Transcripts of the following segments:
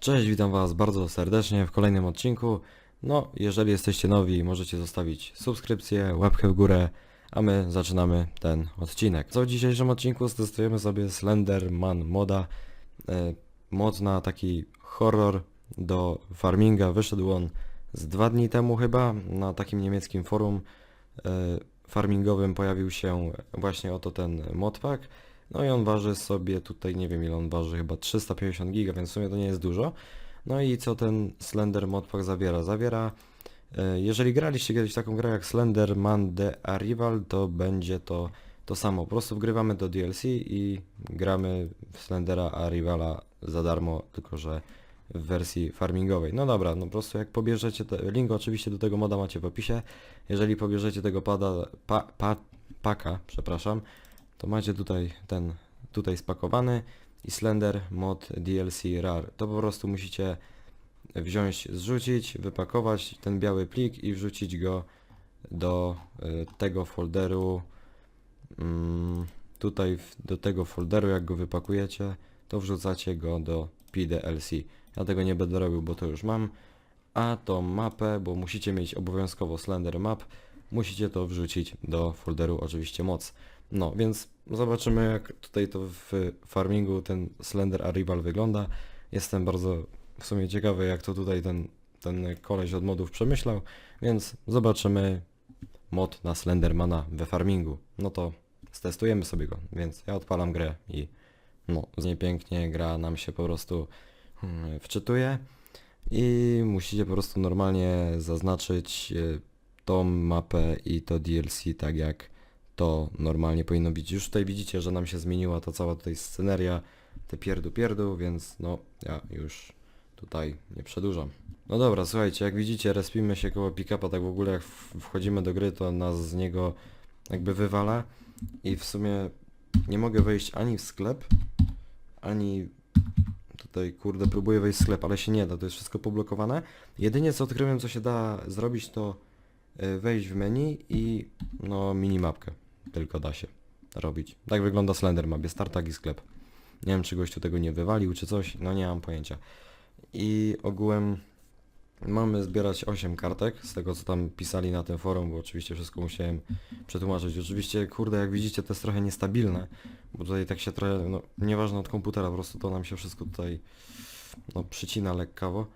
Cześć, witam Was bardzo serdecznie w kolejnym odcinku. No, jeżeli jesteście nowi, możecie zostawić subskrypcję, łapkę w górę, a my zaczynamy ten odcinek. Co w dzisiejszym odcinku stestujemy sobie Slenderman moda. E, mod na taki horror do farminga. Wyszedł on z dwa dni temu chyba na takim niemieckim forum e, farmingowym pojawił się właśnie oto ten modpack. No i on waży sobie tutaj, nie wiem ile on waży, chyba 350 giga, więc w sumie to nie jest dużo. No i co ten Slender Modpack zawiera? Zawiera, e, jeżeli graliście kiedyś taką grę jak Slenderman The Arrival, to będzie to to samo. Po prostu wgrywamy do DLC i gramy w Slendera Arrivala za darmo, tylko że w wersji farmingowej. No dobra, no po prostu jak pobierzecie, te, link oczywiście do tego moda macie w opisie. Jeżeli pobierzecie tego pada, pa, pa, paka, przepraszam, to macie tutaj ten, tutaj spakowany i Slender mod DLC RAR. To po prostu musicie wziąć, zrzucić, wypakować ten biały plik i wrzucić go do y, tego folderu. Mm, tutaj do tego folderu, jak go wypakujecie, to wrzucacie go do PDLC. Ja tego nie będę robił, bo to już mam. A tą mapę, bo musicie mieć obowiązkowo Slender Map, musicie to wrzucić do folderu oczywiście moc. No, więc zobaczymy jak tutaj to w farmingu ten Slender Arrival wygląda. Jestem bardzo w sumie ciekawy jak to tutaj ten, ten koleś od modów przemyślał, więc zobaczymy mod na Slendermana we farmingu. No to stestujemy sobie go, więc ja odpalam grę i no, z niej pięknie gra nam się po prostu hmm, wczytuje i musicie po prostu normalnie zaznaczyć y, tą mapę i to DLC tak jak to normalnie powinno być. Już tutaj widzicie, że nam się zmieniła ta cała tutaj sceneria, te pierdu pierdu, więc no ja już tutaj nie przedłużam. No dobra, słuchajcie, jak widzicie, respimy się koło pick-upa, tak w ogóle jak wchodzimy do gry, to nas z niego jakby wywala i w sumie nie mogę wejść ani w sklep, ani tutaj kurde próbuję wejść w sklep, ale się nie da, to jest wszystko poblokowane. Jedynie co odkryłem, co się da zrobić, to y, wejść w menu i no minimapkę tylko da się robić. Tak wygląda Slendermap, jest tartak i sklep. Nie wiem czy gościu tego nie wywalił czy coś, no nie mam pojęcia. I ogółem mamy zbierać 8 kartek, z tego co tam pisali na tym forum, bo oczywiście wszystko musiałem przetłumaczyć. Oczywiście, kurde, jak widzicie, to jest trochę niestabilne, bo tutaj tak się trochę, no nieważne od komputera, po prostu to nam się wszystko tutaj no, przycina lekkawo,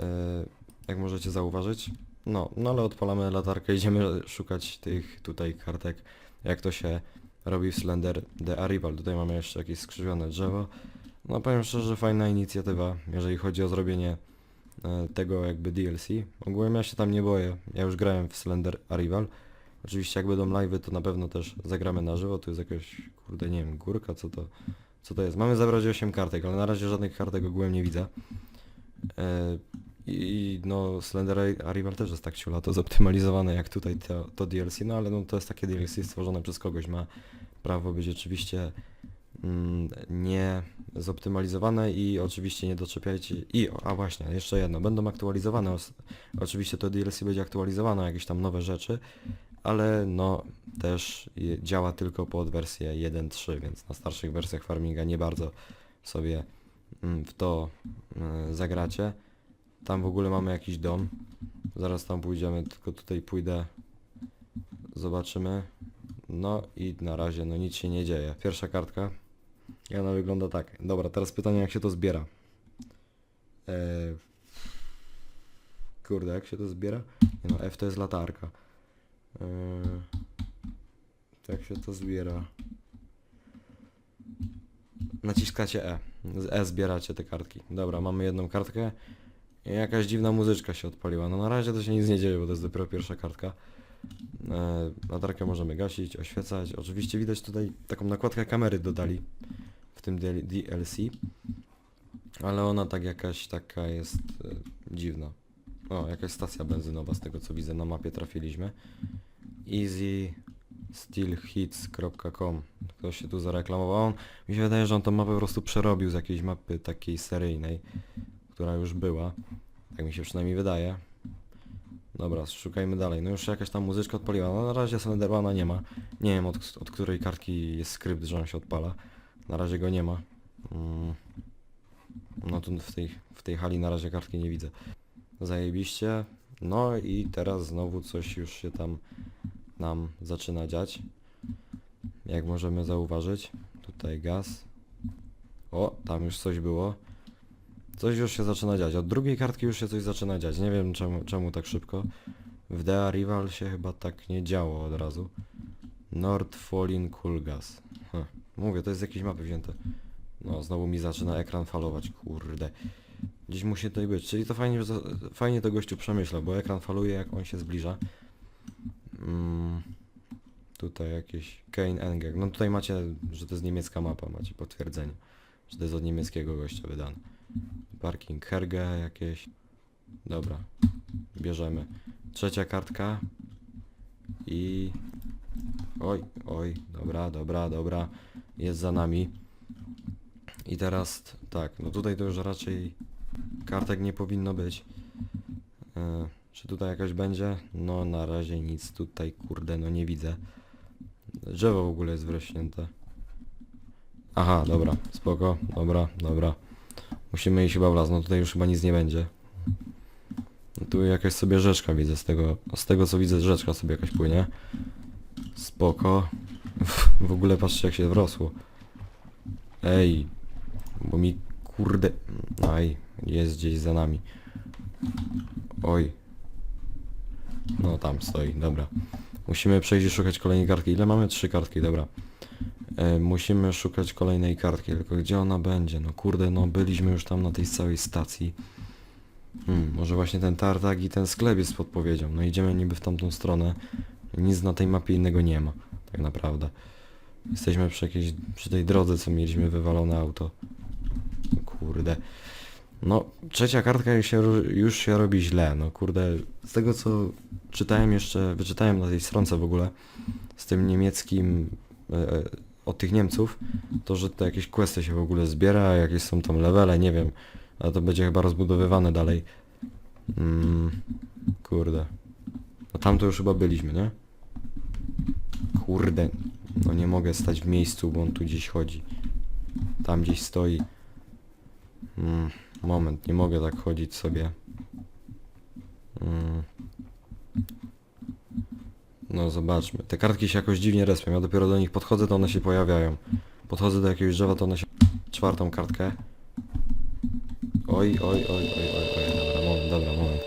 e, jak możecie zauważyć. No, no ale odpalamy latarkę, idziemy szukać tych tutaj kartek, jak to się robi w Slender The Arrival. Tutaj mamy jeszcze jakieś skrzywione drzewo. No powiem szczerze, fajna inicjatywa, jeżeli chodzi o zrobienie e, tego jakby DLC. Ogólnie ja się tam nie boję, ja już grałem w Slender Arrival. Oczywiście jak będą live'y, to na pewno też zagramy na żywo, tu jest jakaś, kurde, nie wiem, górka, co to, co to jest. Mamy zabrać 8 kartek, ale na razie żadnych kartek ogółem nie widzę. E, I no Slender Arrival też jest tak ciula to zoptymalizowane jak tutaj to, to DLC, no ale no to jest takie DLC stworzone przez kogoś, ma prawo być oczywiście mm, nie zoptymalizowane i oczywiście nie doczepiajcie i a właśnie, jeszcze jedno, będą aktualizowane, os- oczywiście to DLC będzie aktualizowane, jakieś tam nowe rzeczy, ale no też działa tylko pod wersję 1.3, więc na starszych wersjach farminga nie bardzo sobie mm, w to mm, zagracie. Tam w ogóle mamy jakiś dom. Zaraz tam pójdziemy, tylko tutaj pójdę. Zobaczymy. No i na razie no nic się nie dzieje. Pierwsza kartka. I ona wygląda tak. Dobra, teraz pytanie jak się to zbiera. Eee... Kurde, jak się to zbiera? Nie no, F to jest latarka. Eee... Jak się to zbiera? Naciskacie E. Z E zbieracie te kartki. Dobra, mamy jedną kartkę. Jakaś dziwna muzyczka się odpaliła. No na razie to się nic nie dzieje, bo to jest dopiero pierwsza kartka. E, latarkę możemy gasić, oświecać. Oczywiście widać tutaj taką nakładkę kamery dodali w tym DL- DLC. Ale ona tak jakaś taka jest e, dziwna. O, jakaś stacja benzynowa z tego co widzę na mapie trafiliśmy. easystillhits.com Ktoś się tu zareklamował. On, mi się wydaje, że on tą mapę po prostu przerobił z jakiejś mapy takiej seryjnej, która już była. Tak mi się przynajmniej wydaje. Dobra, szukajmy dalej. No już jakaś tam muzyczka odpaliła. No na razie Slendermana nie ma. Nie wiem od, od której kartki jest skrypt, że on się odpala. Na razie go nie ma. Mm. No tu w tej, w tej hali na razie kartki nie widzę. Zajebiście. No i teraz znowu coś już się tam nam zaczyna dziać. Jak możemy zauważyć. Tutaj gaz. O, tam już coś było. Coś już się zaczyna dziać. Od drugiej kartki już się coś zaczyna dziać. Nie wiem czemu, czemu tak szybko. W Dea Rival się chyba tak nie działo od razu. Nord Falling Cool Gas. Hm. Mówię, to jest z jakiejś mapy wzięte. No, znowu mi zaczyna ekran falować, kurde. Gdzieś musi tutaj być. Czyli to fajnie, fajnie to gościu przemyślał, bo ekran faluje jak on się zbliża. Mm, tutaj jakieś Kane Engel. No tutaj macie, że to jest niemiecka mapa, macie potwierdzenie. Że to jest od niemieckiego gościa wydane. Parking Herge jakieś. Dobra. Bierzemy. Trzecia kartka. I... Oj, oj, dobra, dobra, dobra. Jest za nami. I teraz tak, no tutaj to już raczej kartek nie powinno być. E, czy tutaj jakaś będzie? No na razie nic tutaj, kurde, no nie widzę. Drzewo w ogóle jest wrośnięte. Aha, dobra, spoko, dobra, dobra. Musimy iść chyba w las, no tutaj już chyba nic nie będzie. No tu jakaś sobie rzeczka widzę, z tego, z tego co widzę rzeczka sobie jakaś płynie. Spoko. W ogóle patrzcie jak się wrosło. Ej, bo mi kurde... Aj, jest gdzieś za nami. Oj. No tam stoi, dobra. Musimy przejść i szukać kolejnej kartki. Ile mamy? Trzy kartki, dobra. E, musimy szukać kolejnej kartki, tylko gdzie ona będzie? No kurde, no byliśmy już tam na tej całej stacji. Hmm, może właśnie ten tartak i ten sklep jest podpowiedzią. No idziemy niby w tamtą stronę. Nic na tej mapie innego nie ma, tak naprawdę. Jesteśmy przy jakiejś, przy tej drodze, co mieliśmy wywalone auto. Kurde. No, trzecia kartka już się, już się robi źle, no kurde. Z tego co czytałem jeszcze, wyczytałem na tej stronce w ogóle, z tym niemieckim, e, e, od tych Niemców, to że to jakieś questy się w ogóle zbiera, jakieś są tam levele, nie wiem. Ale to będzie chyba rozbudowywane dalej. Mm, kurde. No tam to już chyba byliśmy, nie? Kurde. No nie mogę stać w miejscu, bo on tu gdzieś chodzi. Tam gdzieś stoi. Mm, moment, nie mogę tak chodzić sobie. Mm. No zobaczmy. Te kartki się jakoś dziwnie respią. Ja dopiero do nich podchodzę, to one się pojawiają. Podchodzę do jakiegoś drzewa, to one się... Czwartą kartkę. Oj, oj, oj, oj, oj, oj, dobra, moment, dobra, moment.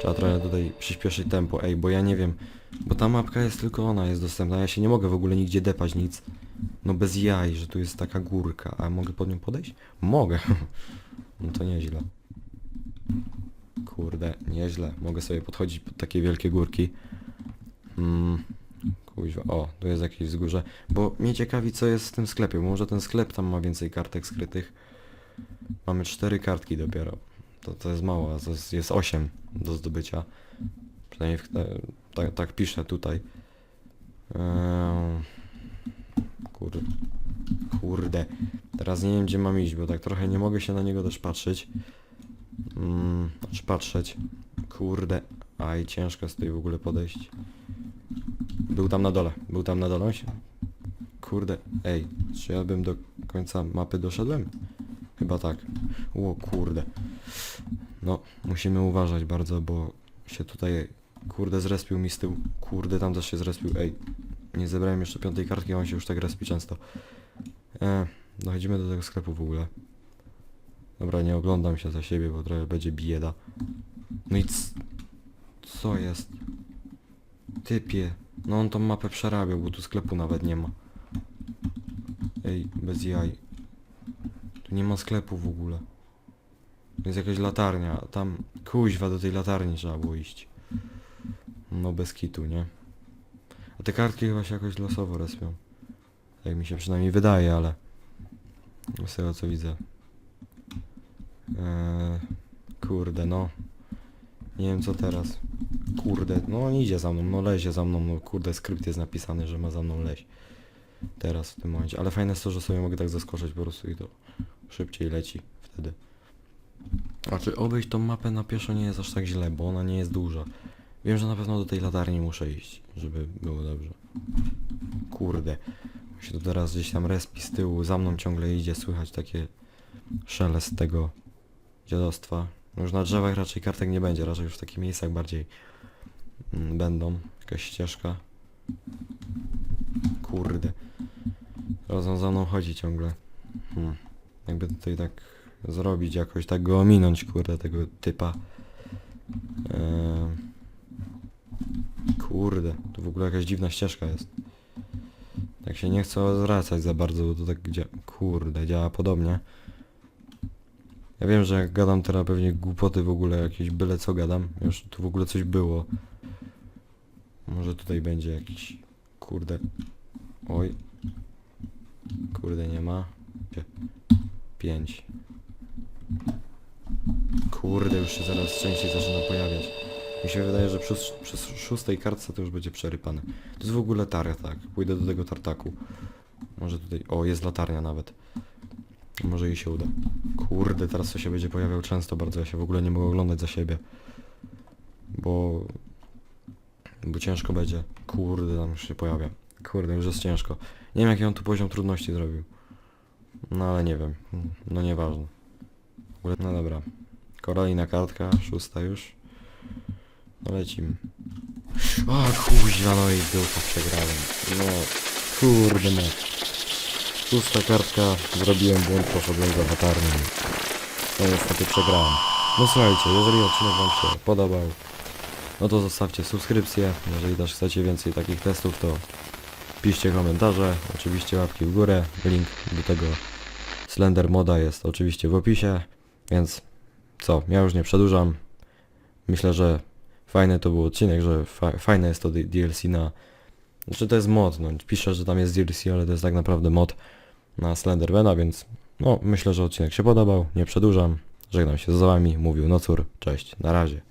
Trzeba trochę tutaj przyspieszyć tempo, ej, bo ja nie wiem, bo ta mapka jest tylko ona jest dostępna, ja się nie mogę w ogóle nigdzie depać nic. No bez jaj, że tu jest taka górka, a mogę pod nią podejść? Mogę. No to nieźle. Kurde, nieźle. Mogę sobie podchodzić pod takie wielkie górki. Mm, kuźwa, o, tu jest jakieś wzgórze. Bo mnie ciekawi co jest w tym sklepie, bo może ten sklep tam ma więcej kartek skrytych. Mamy cztery kartki dopiero. To, to jest mało, to jest, jest 8 do zdobycia. Przynajmniej w, e, tak, tak piszę tutaj. Eee, kur, kurde. Teraz nie wiem gdzie mam iść, bo tak trochę nie mogę się na niego też patrzeć. Mm, znaczy patrzeć. Kurde. Aj, ciężko jest tutaj w ogóle podejść. Był tam na dole. Był tam na dole. Kurde. Ej, czy ja bym do końca mapy doszedłem? Chyba tak. O kurde. No, musimy uważać bardzo, bo się tutaj, kurde, zrespił mi z tyłu. Kurde, tam też się zrespił. Ej, nie zebrałem jeszcze piątej kartki, on się już tak respi często. E, dochodzimy do tego sklepu w ogóle. Dobra, nie oglądam się za siebie, bo trochę będzie bieda. No i co jest? Typie. No on tą mapę przerabiał, bo tu sklepu nawet nie ma. Ej, bez jaj. Tu nie ma sklepu w ogóle. Jest jakaś latarnia, tam kuźwa do tej latarni trzeba było iść. No bez kitu, nie? A te kartki chyba się jakoś losowo respią. Tak mi się przynajmniej wydaje, ale... Z tego co widzę. Eee, kurde, no. Nie wiem co teraz. Kurde, no on idzie za mną, no lezie za mną, no kurde, skrypt jest napisany, że ma za mną leź. Teraz w tym momencie. Ale fajne jest to, że sobie mogę tak zaskoczyć po prostu i to szybciej leci wtedy. Znaczy obejść tą mapę na pieszo nie jest aż tak źle, bo ona nie jest duża. Wiem, że na pewno do tej latarni muszę iść, żeby było dobrze. Kurde. Się tu teraz gdzieś tam respi z tyłu, za mną ciągle idzie, słychać takie szelest tego dziadostwa. Już na drzewach raczej kartek nie będzie, raczej już w takich miejscach bardziej będą. Jakaś ścieżka. Kurde. On za chodzi ciągle. Hmm. Jakby tutaj tak zrobić jakoś, tak go ominąć, kurde, tego typa. Eee... Kurde, tu w ogóle jakaś dziwna ścieżka jest. Tak się nie chcę zwracać za bardzo, bo to tak dzia kurde, działa podobnie. Ja wiem, że jak gadam teraz pewnie głupoty w ogóle, jakieś byle co gadam. Już tu w ogóle coś było. Może tutaj będzie jakiś... Kurde. Oj. Kurde, nie ma. Pięć. Kurde, już się zaraz częściej zaczyna pojawiać. Mi się wydaje, że przy, przy szóstej kartce to już będzie przerypane. To jest w ogóle tartak. Pójdę do tego tartaku. Może tutaj... O, jest latarnia nawet. Może jej się uda. Kurde, teraz to się będzie pojawiał często bardzo. Ja się w ogóle nie mogę oglądać za siebie. Bo... Bo ciężko będzie. Kurde, tam już się pojawia. Kurde, już jest ciężko. Nie wiem jaki on tu poziom trudności zrobił. No ale nie wiem. No nieważne. No dobra. Kolejna kartka, szósta już. No lecimy. O kuźwa, no i ducha przegrałem. No, kurde no. Szósta kartka, zrobiłem błąd, poszedłem za latarnią. No niestety przegrałem. No słuchajcie, jeżeli odcinek wam się podobał, no to zostawcie subskrypcję. Jeżeli też chcecie więcej takich testów, to piszcie komentarze, oczywiście łapki w górę. Link do tego Slender moda jest oczywiście w opisie, więc co, ja już nie przedłużam. Myślę, że fajny to był odcinek, że fa fajne jest to DLC na... Znaczy to jest mod, no piszę, że tam jest DLC, ale to jest tak naprawdę mod na Slendermana, więc no myślę, że odcinek się podobał, nie przedłużam. Żegnam się z wami, mówił Nocur, cześć, na razie.